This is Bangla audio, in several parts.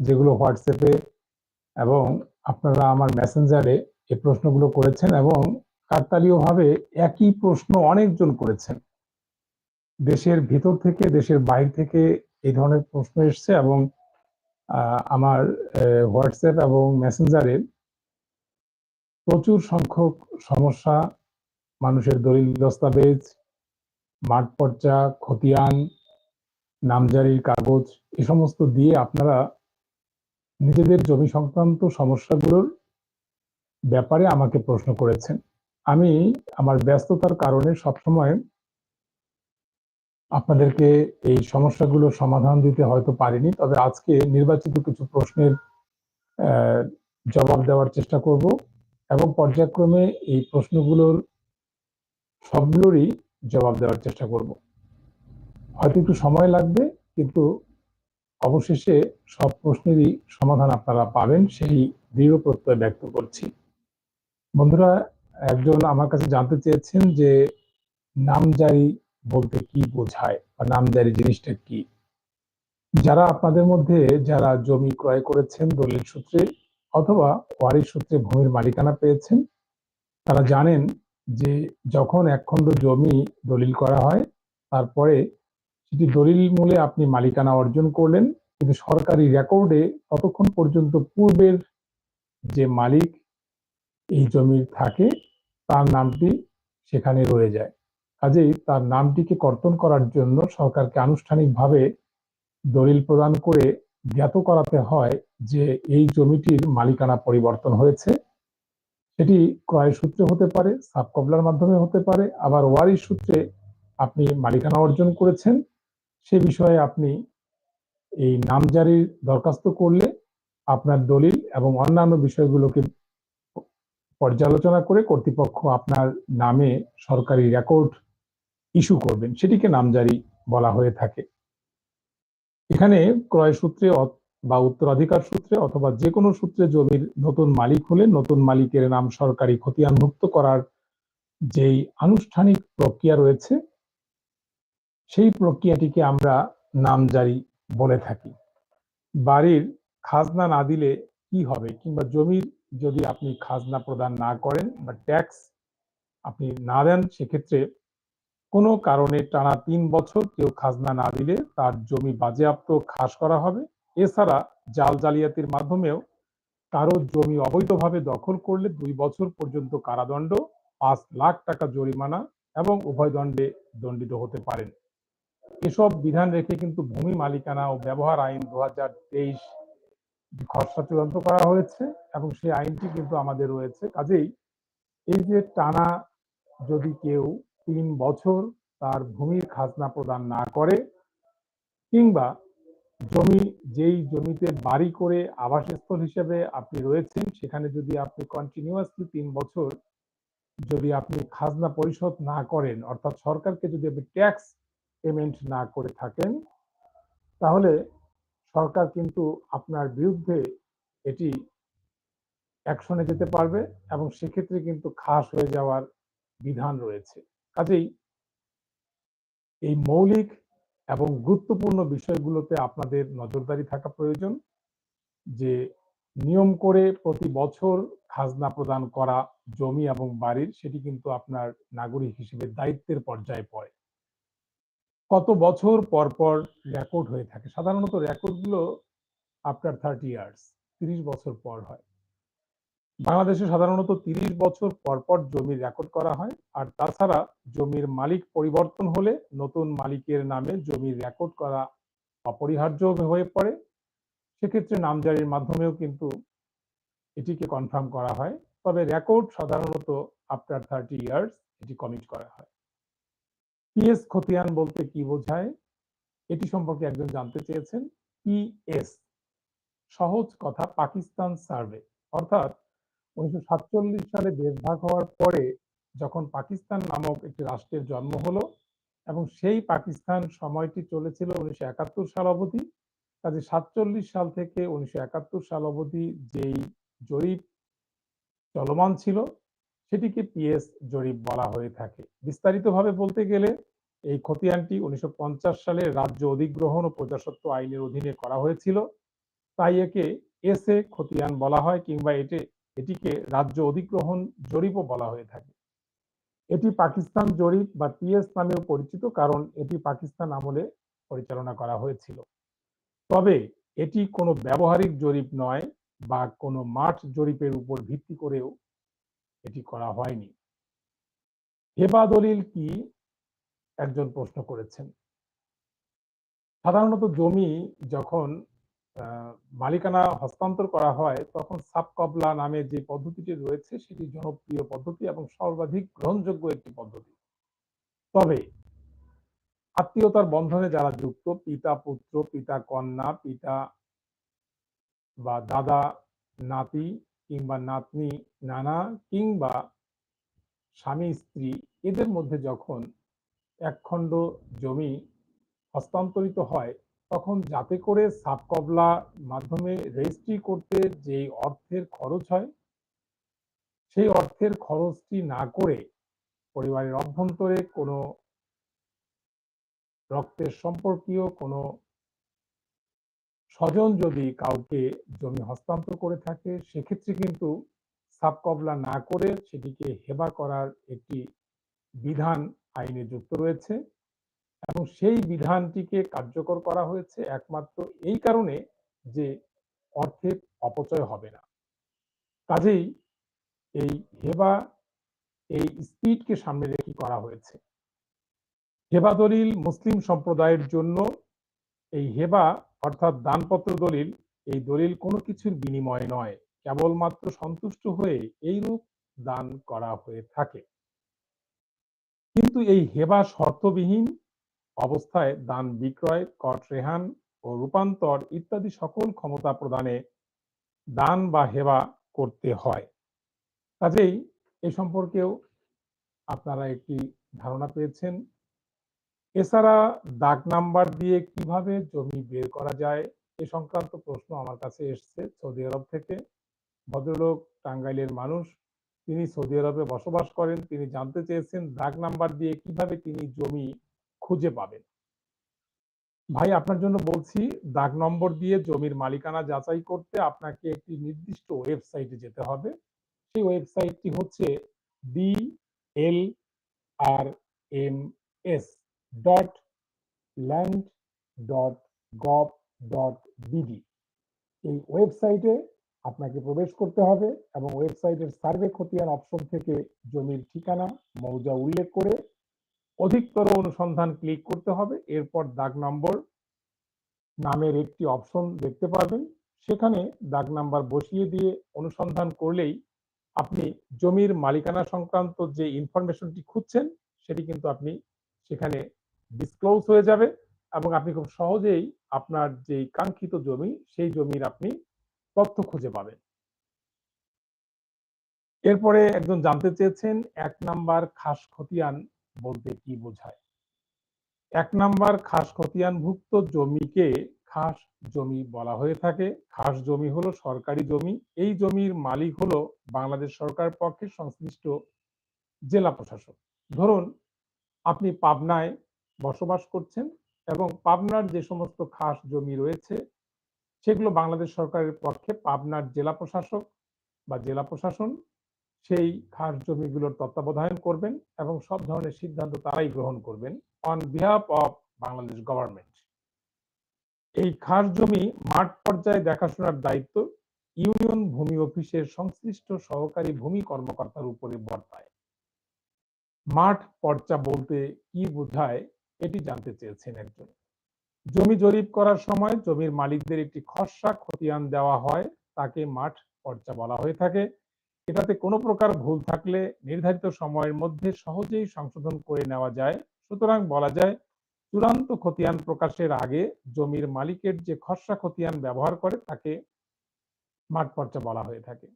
যেগুলো হোয়াটসঅ্যাপে এবং আপনারা আমার মেসেঞ্জারে এই প্রশ্নগুলো করেছেন এবং কাকতালীয়ভাবে একই প্রশ্ন অনেকজন করেছেন। দেশের ভিতর থেকে, দেশের বাইরে থেকে এই ধরনের প্রশ্ন এসছে এবং আমার হোয়াটসঅ্যাপ এবং মেসেঞ্জারে প্রচুর সংখ্যক সমস্যা, মানুষের দলিল দস্তাবেজ মাঠ পর্চা খতিয়ান, নামজারির কাগজ, এ সমস্ত দিয়ে আপনারা নিজেদের জমি সংক্রান্ত সমস্যাগুলোর ব্যাপারে আমাকে প্রশ্ন করেছেন। আমি আমার ব্যস্ততার কারণে সবসময় আপনাদেরকে এই সমস্যাগুলোর সমাধান দিতে হয়তো পারিনি, তবে আজকে নির্বাচিত কিছু প্রশ্নের জবাব দেওয়ার চেষ্টা করব এবং পর্যায়ক্রমে এই প্রশ্নগুলোর সবগুলোরই জবাব দেওয়ার চেষ্টা করব। হয়তো একটু সময় লাগবে, কিন্তু অবশেষে সব প্রশ্নেরই সমাধান আপনারা পাবেন, সেই দৃঢ় প্রত্যয় ব্যক্ত করছি। বন্ধুরা, একজন আমার কাছে জানতে চেয়েছেন যে নামজারি বলতে কি বোঝায় বা নামজারি জিনিসটা কি? যারা আপনাদের মধ্যে যারা জমি ক্রয় করেছেন দলিল সূত্রে অথবা ওয়ারিশ সূত্রে ভূমির মালিকানা পেয়েছেন, তারা জানেন যে যখন একখণ্ড জমি দলিল করা হয়, তারপরে সেটি দলিল মূলে আপনি মালিকানা অর্জন করলেন, কিন্তু সরকারি রেকর্ডে ততক্ষণ পর্যন্ত পূর্বের যে মালিক এই জমির থাকে, তার নামটি সেখানে রয়ে যায়। কাজেই তার নামটিকে কর্তন করার জন্য সরকারকে আনুষ্ঠানিকভাবে দলিল প্রদান করে জ্ঞাত করাতে হয় যে এই জমিটির মালিকানা পরিবর্তন হয়েছে। সেটি ক্রয় সূত্রে হতে পারে সাবকবলার মাধ্যমে হতে পারে, আবার ওয়ারিশ সূত্রে আপনি মালিকানা অর্জন করেছেন। সে বিষয়ে আপনি এই নামজারির দরখাস্ত করলে আপনার দলিল এবং অন্যান্য বিষয়গুলোকে পর্যালোচনা করে কর্তৃপক্ষ আপনার নামে সরকারি রেকর্ড ইস্যু করবেন। সেটিকে নামজারি বলা হয়ে থাকে। এখানে ক্রয় সূত্রে বা উত্তরাধিকার সূত্রে অথবা যে কোনো সূত্রে জমির নতুন মালিক হলে নতুন মালিকের নাম সরকারি খতিয়ানভুক্ত করার যেই আনুষ্ঠানিক প্রক্রিয়া রয়েছে সেই প্রক্রিয়াটিকে আমরা নামজারি বলে থাকি। বাড়ির খাজনা না দিলে কি হবে? কিংবা জমির যদি আপনি খাজনা প্রদান না করেন বা ট্যাক্স আপনি না দেন, সেক্ষেত্রে কোনো কারণে টানা তিন বছর কেউ খাজনা না দিলে তার জমি বাজেয়াপ্ত খাস করা হবে। এছাড়া জাল জালিয়াতির মাধ্যমেও কারও জমি অবৈধভাবে দখল করলে দুই বছর পর্যন্ত কারাদণ্ড, পাঁচ লাখ টাকা জরিমানা এবং উভয় দণ্ডে দণ্ডিত হতে পারেন। এসব বিধান রেখে কিন্তু ভূমি মালিকানা ও ব্যবহার আইন দু হাজার তেইশ খসড়া চূড়ান্ত করা হয়েছে এবং সেই আইনটি কিন্তু আমাদের রয়েছে। কাজেই এই যে টানা যদি কেউ তিন বছর তার ভূমির খাজনা প্রদান না করে কিংবা জমি, যেই জমিতে বাড়ি করে আবাসস্থল হিসেবে আপনি রয়েছেন, সেখানে যদি আপনি কন্টিনিউয়াসলি তিন বছর যদি আপনি খাজনা পরিশোধ না করেন, অর্থাৎ সরকারকে যদি আপনি ট্যাক্স পেমেন্ট না করে থাকেন, তাহলে সরকার কিন্তু আপনার বিরুদ্ধে এটি অ্যাকশনে যেতে পারবে এবং সেক্ষেত্রে কিন্তু খাস হয়ে যাওয়ার বিধান রয়েছে। কাজেই এই মৌলিক এবং গুরুত্বপূর্ণ বিষয়গুলোতে আপনাদের নজরদারি থাকা প্রয়োজন, যে নিয়ম করে প্রতি বছর খাজনা প্রদান করা জমি এবং বাড়ির, সেটি কিন্তু আপনার নাগরিক হিসেবে দায়িত্বের পর্যায়ে পড়ে। কত বছর পর পর রেকর্ড হয়ে থাকে? সাধারণত রেকর্ডগুলো আফটার থার্টি ইয়ার্স, তিরিশ বছর পর হয়। বাংলাদেশে সাধারণত তিরিশ বছর পর পর জমির রেকর্ড করা হয়। আর তাছাড়া জমির মালিক পরিবর্তন হলে নতুন মালিকের নামে জমির রেকর্ড করা অপরিহার্য হয়ে পড়ে। সেক্ষেত্রে নামজারির মাধ্যমেও কিন্তু এটিকে কনফার্ম করা হয়। তবে রেকর্ড সাধারণত আফটার থার্টি ইয়ার্স এটি কমিট করা হয়। পিএস খতিয়ান বলতে কি বোঝায়? এটি সম্পর্কে একজন জানতে চেয়েছেন। পিএস সহজ কথা, পাকিস্তান সার্ভে। অর্থাৎ উনিশশো সাতচল্লিশ সালে দেশ ভাগ হওয়ার পরে যখন পাকিস্তান নামক একটি রাষ্ট্রের জন্ম হলো এবং সেই পাকিস্তান সময়টি চলেছিল উনিশশো একাত্তর সাল অবধি, কাজে সাতচল্লিশ সাল থেকে উনিশশো একাত্তর সাল অবধি যেই জরিপ চলমান ছিল সেটিকে পিএস জরিপ বলা হয়ে থাকে। বিস্তারিতভাবে বলতে গেলে, এই খতিয়ানটি উনিশশো পঞ্চাশ সালে রাজ্য অধিগ্রহণ ও প্রজাসত্ব আইনের অধীনে করা হয়েছিল। তাই একে এস এ খতিয়ান বলা হয় কিংবা এটি, এটিকে রাজ্য অধিগ্রহণ জরিপও বলা হয়ে থাকে। এটি পাকিস্তান জরিপ বা টিএস নামেও পরিচিত কারণ এটি পাকিস্তান আমলে পরিচালনা করা হয়েছিল। তবে এটি কোনো ব্যবহারিক জরিপ নয় বা কোনো মাঠ জরিপের উপর ভিত্তি করেও এটি করা হয়নি। হেবা দলিল কি? একজন প্রশ্ন করেছেন। সাধারণত জমি যখন মালিকানা হস্তান্তর করা হয়, তখন সাবকবলা নামে যে পদ্ধতিটি রয়েছে, সেটি জনপ্রিয় পদ্ধতি এবং সর্বাধিক গ্রহণযোগ্য একটি পদ্ধতি। তবে, আত্মীয়তার বন্ধনে যারা যুক্ত, পিতা, পুত্র, পিতা, কন্যা, পিতা বা দাদা, নাতি কিংবা নাতনি, নানা কিংবা স্বামী, স্ত্রী, এদের মধ্যে যখন একখণ্ড জমি হস্তান্তরিত হয়, তখন যাতে করে সাবকবলা মাধ্যমে রেজিস্ট্রি করতে যে অর্থের খরচ হয়, সেই অর্থের খরচটি না করে পরিবারের অভ্যন্তরে কোনো রক্তের সম্পর্কীয় কোনো স্বজন যদি কাউকে জমি হস্তান্তর করে থাকে, সেক্ষেত্রে কিন্তু সাবকবলা না করে সেটিকে হেবা করার একটি বিধান আইনে যুক্ত রয়েছে এবং সেই বিধানটিকে কার্যকর করা হয়েছে একমাত্র এই কারণে যে অর্থের অপচয় হবে না। কাজেই এই হেবা, এই স্পিডকে সামনে রেখে করা হয়েছে। হেবা দলিল মুসলিম সম্প্রদায়ের জন্য এই হেবা অর্থাৎ দানপত্র দলিল, এই দলিল কোনো কিছুর বিনিময় নয়, কেবলমাত্র সন্তুষ্ট হয়ে এইরূপ দান করা হয়ে থাকে। কিন্তু এই হেবা শর্তবিহীন অবস্থায় দান বিক্রয় কট রেহান ও রূপান্তর ইত্যাদি সকল ক্ষমতা প্রদানে দান বা হেবা করতে হয়। কাজেই এ সম্পর্কেও আপনারা একটি ধারণা পেয়েছেন। এছাড়া দাগ নাম্বার দিয়ে কীভাবে জমি বের করা যায় এ সংক্রান্ত প্রশ্ন আমার কাছে এসছে সৌদি আরব থেকে। ভদ্রলোক টাঙ্গাইলের মানুষ। তিনি সৌদি আরবে বসবাস করেন। তিনি জানতে চেয়েছেন দাগ নাম্বার দিয়ে কীভাবে তিনি জমি খুঁজে পাবেন। ভাই, আপনার জন্য বলছি, দাগ নম্বর দিয়ে জমির মালিকানা যাচাই করতে আপনাকে একটি নির্দিষ্ট ওয়েবসাইটে যেতে হবে। সেই ওয়েবসাইটটি হচ্ছে B L R M S dot land dot gov dot BD এই ওয়েবসাইটে আপনাকে প্রবেশ করতে হবে এবং ওয়েবসাইটের সার্ভে খতিয়ান অপশন থেকে জমির ঠিকানা, মৌজা উল্লেখ করে অধিকতর অনুসন্ধান ক্লিক করতে হবে। এরপর দাগ নম্বর নামের একটি অপশন দেখতে পাবেন। সেখানে দাগ নাম্বার বসিয়ে দিয়ে অনুসন্ধান করলেই আপনি জমির মালিকানা সংক্রান্ত যে ইনফরমেশনটি খুঁজছেন, সেটি কিন্তু আপনি সেখানে ডিসক্লোজ হয়ে যাবে এবং আপনি খুব সহজেই আপনার যে কাঙ্ক্ষিত জমি, সেই জমির আপনি তথ্য খুঁজে পাবেন। এরপরে একজন জানতে চেয়েছেন, এক নাম্বার খাস খতিয়ান বলতে কি বোঝায়? এক নাম্বার খাস খতিয়ানভুক্ত জমিকে খাস জমি বলা হয়ে থাকে। খাস জমি হলো সরকারি জমি। এই জমির মালিক হলো বাংলাদেশ সরকার পক্ষে সংশ্লিষ্ট জেলা প্রশাসক। ধরুন আপনি পাবনায় বসবাস করছেন এবং পাবনার যে সমস্ত খাস জমি রয়েছে, সেগুলো বাংলাদেশ সরকারের পক্ষে পাবনার জেলা প্রশাসক বা জেলা প্রশাসন সেই খাস জমিগুলোর তত্ত্বাবধান করবেন এবং সব ধরনের সিদ্ধান্ত তারাই গ্রহণ করবেন on behalf of Bangladesh government এই খাস জমি মাঠ পর্যায়ে দেখাশোনার দায়িত্ব ইউনিয়ন ভূমি অফিসের সংশ্লিষ্ট সহকারী ভূমি কর্মকর্তার উপরে বর্তায়। মাঠ পর্চা বলতে কি বোঝায় এটি জানতে চেয়েছেন একজন। জমি জরিপ করার সময় জমির মালিকদের একটি খসড়া খতিয়ান দেওয়া হয়, তাকে মাঠ পর্চা বলা হয়ে থাকে। এটাতে কোনো প্রকার ভুল থাকলে নির্ধারিত সময়ের মধ্যে সহজেই সংশোধন করে নেওয়া যায়। সুতরাং বলা যায়, চূড়ান্ত খতিয়ান প্রকাশের আগে জমির মালিকের যে খসড়া খতিয়ান ব্যবহার করে, তাকে মাঠ পর্চা বলা হয়ে থাকে।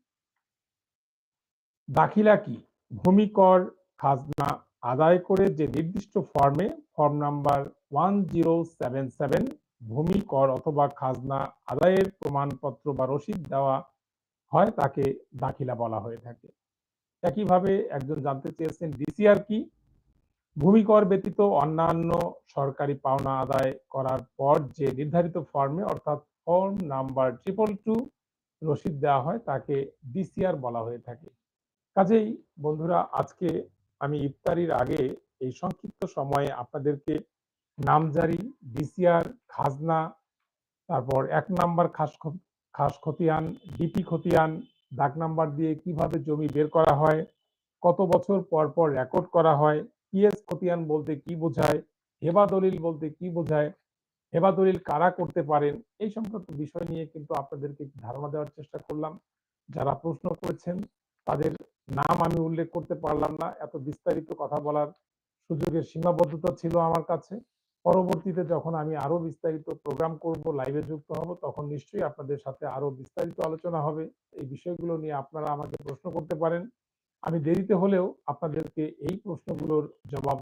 দাখিলা কি? ভূমি কর খাজনা আদায় করে যে নির্দিষ্ট ফর্মে form number one zero seven seven ভূমি কর অথবা খাজনা আদায়ের প্রমাণপত্র বা রসিদ দেওয়া হয় তাকে দাখিলা বলা হয়ে থাকে। একইভাবে একজন জানতে চেয়েছেন ডিসিআর কি? ভূমি কর ব্যতীত অন্যান্য সরকারি পাওনা আদায় করার পর যে নির্ধারিত ফর্মে অর্থাৎ ফর্ম নাম্বার ট্রিপল টু রসিদ দেওয়া হয় তাকে ডিসিআর বলা হয়ে থাকে। কাজেই বন্ধুরা, আজকে আমি ইফতারির আগে এই সংক্ষিপ্ত সময়ে আপনাদেরকে নামজারি, ডিসিআর, খাজনা, তারপর এক নাম্বার খাস খাস খতিয়ান, ডিপি খতিয়ান, দাগ নাম্বার দিয়ে কীভাবে জমি বের করা হয়, কত বছর পর পর রেকর্ড করা হয়, পিএস খতিয়ান বলতে কি বোঝায়, হেবা দলিল বলতে কি বোঝায়, হেবা দলিল কারা করতে পারেন, এই সংক্রান্ত বিষয় নিয়ে কিন্তু আপনাদেরকে ধারণা দেওয়ার চেষ্টা করলাম। যারা প্রশ্ন করেছেন, তাদের নাম আমি উল্লেখ করতে পারলাম না। এত বিস্তারিত কথা বলার সুযোগের সীমাবদ্ধতা ছিল আমার কাছে। পরবর্তীতে যখন আমি আরও বিস্তারিত প্রোগ্রাম করব লাইভে যুক্ত হব, তখন নিশ্চয়ই আপনাদের সাথে আরও বিস্তারিত আলোচনা হবে। এই বিষয়গুলো নিয়ে আপনারা আমাকে প্রশ্ন করতে পারেন। আমি দেরিতে হলেও আপনাদেরকে এই প্রশ্নগুলোর জবাব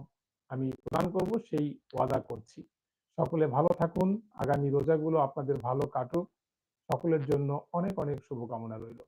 আমি প্রদান করব, সেই ওয়াদা করছি। সকলে ভালো থাকুন। আগামী রোজাগুলো আপনাদের ভালো কাটুক। সকলের জন্য অনেক অনেক শুভকামনা রইল।